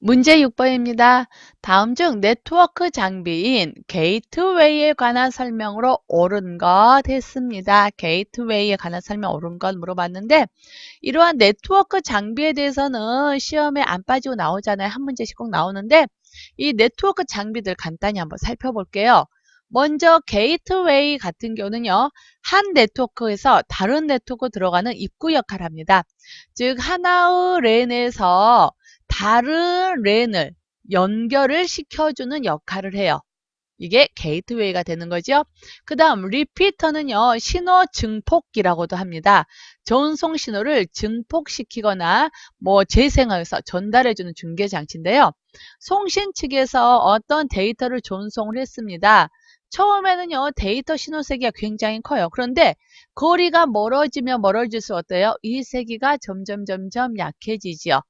문제 6번입니다. 다음 중 네트워크 장비인 게이트웨이에 관한 설명으로 옳은 것 했습니다. 게이트웨이에 관한 설명 옳은 것 물어봤는데 이러한 네트워크 장비에 대해서는 시험에 안 빠지고 나오잖아요. 한 문제씩 꼭 나오는데 이 네트워크 장비들 간단히 한번 살펴볼게요. 먼저 게이트웨이 같은 경우는요. 한 네트워크에서 다른 네트워크 들어가는 입구 역할을 합니다. 즉 하나의 랜에서 다른 랜을 연결을 시켜주는 역할을 해요. 이게 게이트웨이가 되는 거죠. 그 다음 리피터는요. 신호 증폭기라고도 합니다. 전송 신호를 증폭시키거나 뭐 재생하여서 전달해주는 중계 장치인데요. 송신 측에서 어떤 데이터를 전송을 했습니다. 처음에는요. 데이터 신호 세기가 굉장히 커요. 그런데 거리가 멀어지면 멀어질수록 어때요? 이 세기가 점점 점점 약해지지요.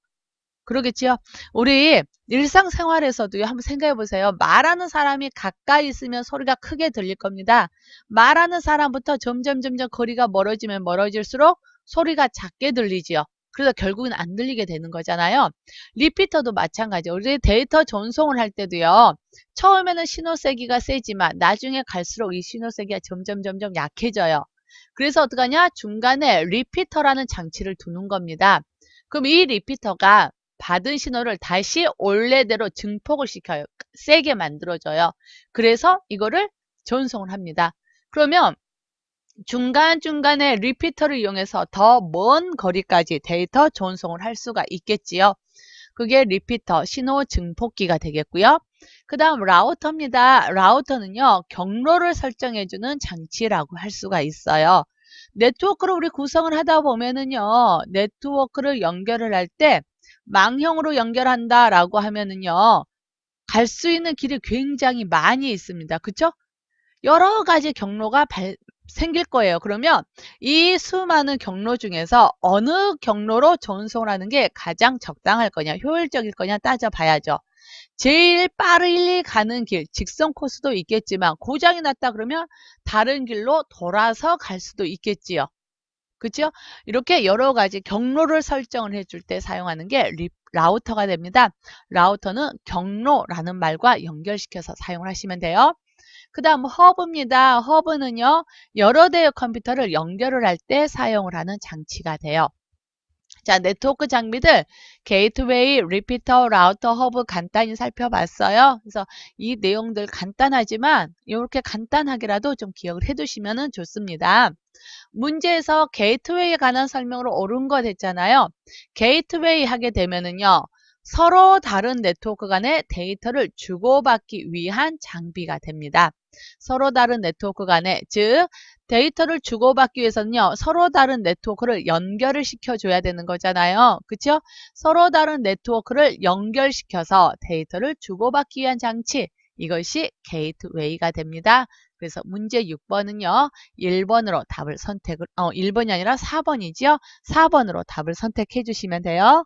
그러겠지요. 우리 일상생활에서도요. 한번 생각해 보세요. 말하는 사람이 가까이 있으면 소리가 크게 들릴 겁니다. 말하는 사람부터 점점 점점 거리가 멀어지면 멀어질수록 소리가 작게 들리지요. 그래서 결국은 안 들리게 되는 거잖아요. 리피터도 마찬가지예요. 우리 데이터 전송을 할 때도요. 처음에는 신호 세기가 세지만 나중에 갈수록 이 신호 세기가 점점 점점 약해져요. 그래서 어떡하냐? 중간에 리피터라는 장치를 두는 겁니다. 그럼 이 리피터가 받은 신호를 다시 원래대로 증폭을 시켜요. 세게 만들어줘요. 그래서 이거를 전송을 합니다. 그러면 중간중간에 리피터를 이용해서 더 먼 거리까지 데이터 전송을 할 수가 있겠지요. 그게 리피터, 신호 증폭기가 되겠고요. 그 다음 라우터입니다. 라우터는요. 경로를 설정해주는 장치라고 할 수가 있어요. 네트워크를 우리 구성을 하다 보면은요. 네트워크를 연결을 할 때 망형으로 연결한다 라고 하면은요. 갈 수 있는 길이 굉장히 많이 있습니다. 그쵸? 여러 가지 경로가 발, 생길 거예요. 그러면 이 수많은 경로 중에서 어느 경로로 전송을 하는 게 가장 적당할 거냐, 효율적일 거냐 따져봐야죠. 제일 빠르게 가는 길, 직선 코스도 있겠지만 고장이 났다 그러면 다른 길로 돌아서 갈 수도 있겠지요. 그죠? 이렇게 여러 가지 경로를 설정을 해줄 때 사용하는 게 리, 라우터가 됩니다. 라우터는 경로라는 말과 연결시켜서 사용을 하시면 돼요. 그 다음 허브입니다. 허브는요. 여러 대의 컴퓨터를 연결을 할 때 사용을 하는 장치가 돼요. 자, 네트워크 장비들 게이트웨이, 리피터, 라우터, 허브 간단히 살펴봤어요. 그래서 이 내용들 간단하지만 이렇게 간단하게라도 좀 기억을 해두시면 좋습니다. 문제에서 게이트웨이에 관한 설명으로 옳은 것 했잖아요. 게이트웨이 하게 되면은요. 서로 다른 네트워크 간의 데이터를 주고받기 위한 장비가 됩니다. 서로 다른 네트워크 간에 즉 데이터를 주고받기 위해서는요. 서로 다른 네트워크를 연결을 시켜줘야 되는 거잖아요. 그렇죠? 서로 다른 네트워크를 연결시켜서 데이터를 주고받기 위한 장치 이것이 게이트웨이가 됩니다. 그래서 문제 6번은요. 1번으로 답을 선택을 어 1번이 아니라 4번이죠. 4번으로 답을 선택해 주시면 돼요.